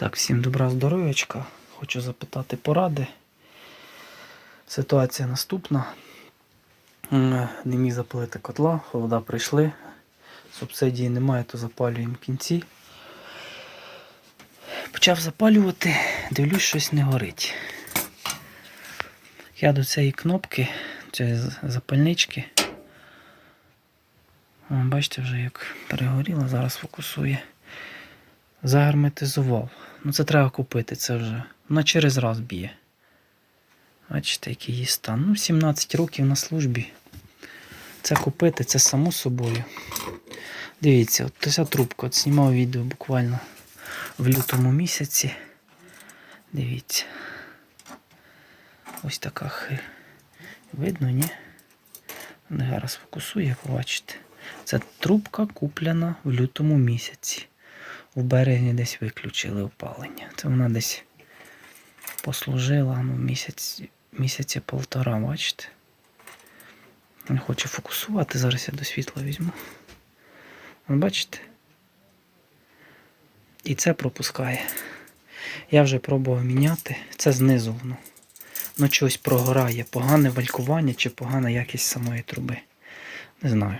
Так, всім добра здоров'ячка. Хочу запитати поради. Ситуація наступна. Не міг запалити котла, холода прийшли. Субсидії немає, то запалюємо кінці. Почав запалювати, дивлюсь, щось не горить. Я до цієї кнопки, цієї запальнички. Бачите, вже як перегоріло, зараз фокусує. Загерметизував. Ну це треба купити, це вже. Вона через раз б'є. Бачите, який її стан. Ну, 17 років на службі. Це купити, це само собою. Дивіться, от ця трубка, от знімав відео буквально в лютому місяці. Дивіться. Ось така хи. Видно, ні? Не зараз фокусує, побачите. Це трубка куплена в лютому місяці. В березні десь виключили опалення. Це вона десь послужила ну, місяць, місяця полтора, бачите? Не хоче фокусувати, зараз я до світла візьму. Бачите? І це пропускає. Я вже пробував міняти. Це знизу воно. Ну, чогось прогорає. Погане валькування чи погана якість самої труби. Не знаю.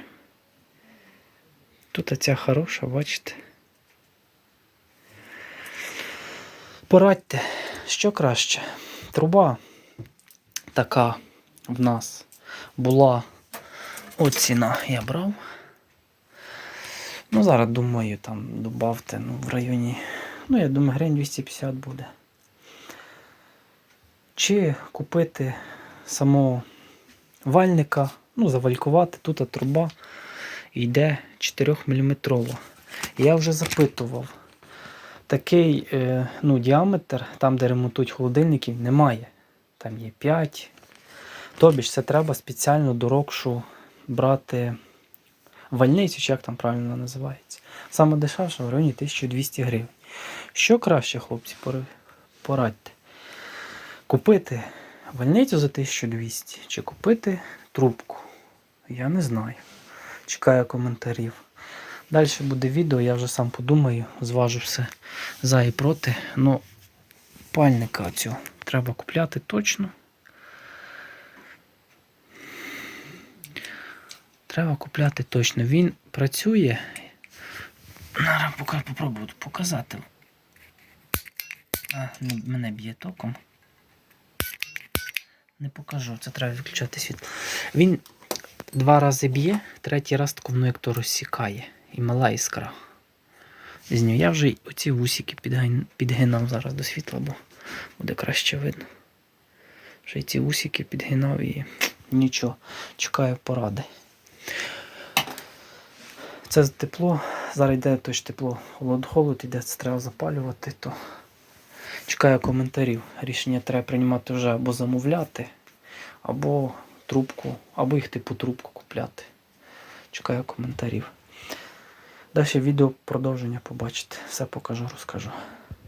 Тут ця хороша, бачите. Порадьте, що краще. Труба така в нас була от ціна я брав. Ну, зараз думаю, там добавте ну, в районі, ну, я думаю, гривень 250 буде. Чи купити самого вальника, ну, завалькувати, тут труба йде 4 мм. Я вже запитував. Такий е, ну, діаметр, там, де ремонтують холодильників, немає. Там є 5. Тобі ж це треба спеціально дорогшу брати вальницю, чи як там правильно називається. Саме дешевше в районі 1200 гривень. Що краще, хлопці, порадьте? Купити вальницю за 1200 чи купити трубку? Я не знаю. Чекаю коментарів. Далі буде відео, я вже сам подумаю, зважу все за і проти. Ну, пальника цього треба купляти точно. Треба купляти точно. Він працює. Зараз попробую показати. А, ну, мене б'є током. Не покажу, це треба відключати світло. Він два рази б'є, третій раз таку воно як то розсікає. І мала іскра. З нього. Я вже оці вусики підгинав зараз до світла, бо буде краще видно. Вже ці вусики підгинав і нічого. Чекаю поради. Це тепло. Зараз йде точно тепло, холод, холод іде, це треба запалювати, то чекаю коментарів. Рішення треба приймати вже або замовляти, або трубку, або їх типу трубку купляти. Чекаю коментарів. Далі відео продовження побачите. Все покажу, розкажу.